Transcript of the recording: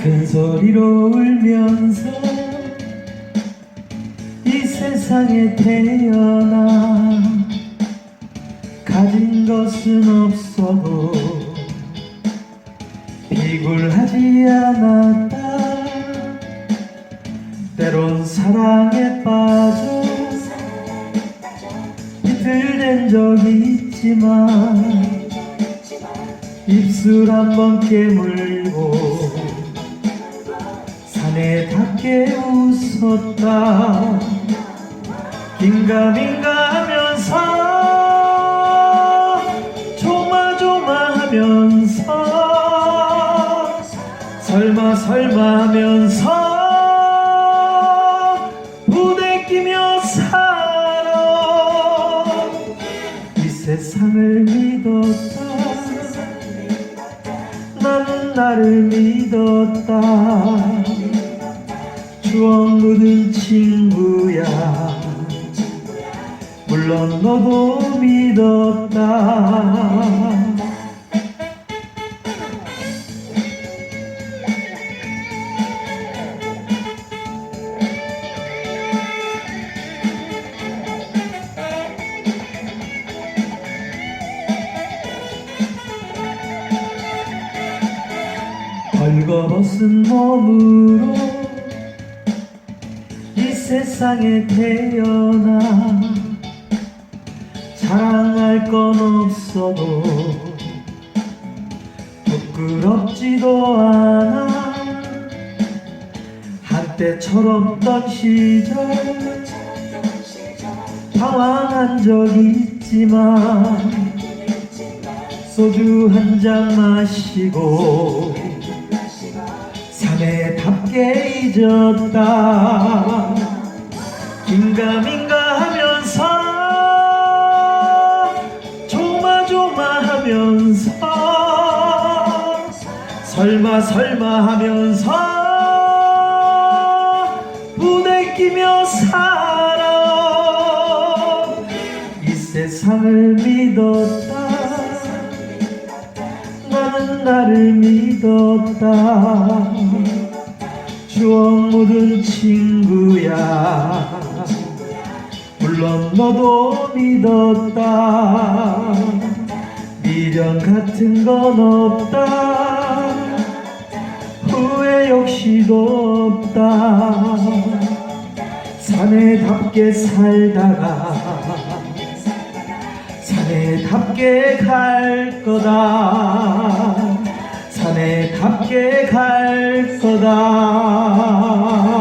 큰 소리로 울면서 이 세상에 태어나 가진 것은 없어도 비굴하지 않았다. 때론 사랑에 빠져 비틀댄 적이 있지만 입술 한번 깨물고 산에 닿게 웃었다. 긴가민가 하면서 조마조마하면서 설마 설마 하면서 부대끼며 살아. 이 세상을 믿었다. 나는 나를 믿었다 추억 묻은 친구야. 물론 너도 믿었다. 벌거벗은 몸으로 이 세상에 태어나 자랑할 건 없어도 부끄럽지도 않아. 한때 철없던 시절 방황한 적이 있지만 소주 한 잔 마시고 사내답게 잊었다 긴가민가 하면서 조마조마 하면서 설마 설마 하면서 부대끼며 살아 이 세상을 믿었다. 나는 나를 믿었다 추억 묻은 친구야. 물론 너도 믿었다. 미련 같은 건 없다. 후회 역시도 없다. 사내답게 살다가 사내답게 갈 거다 사내답게 갈 거다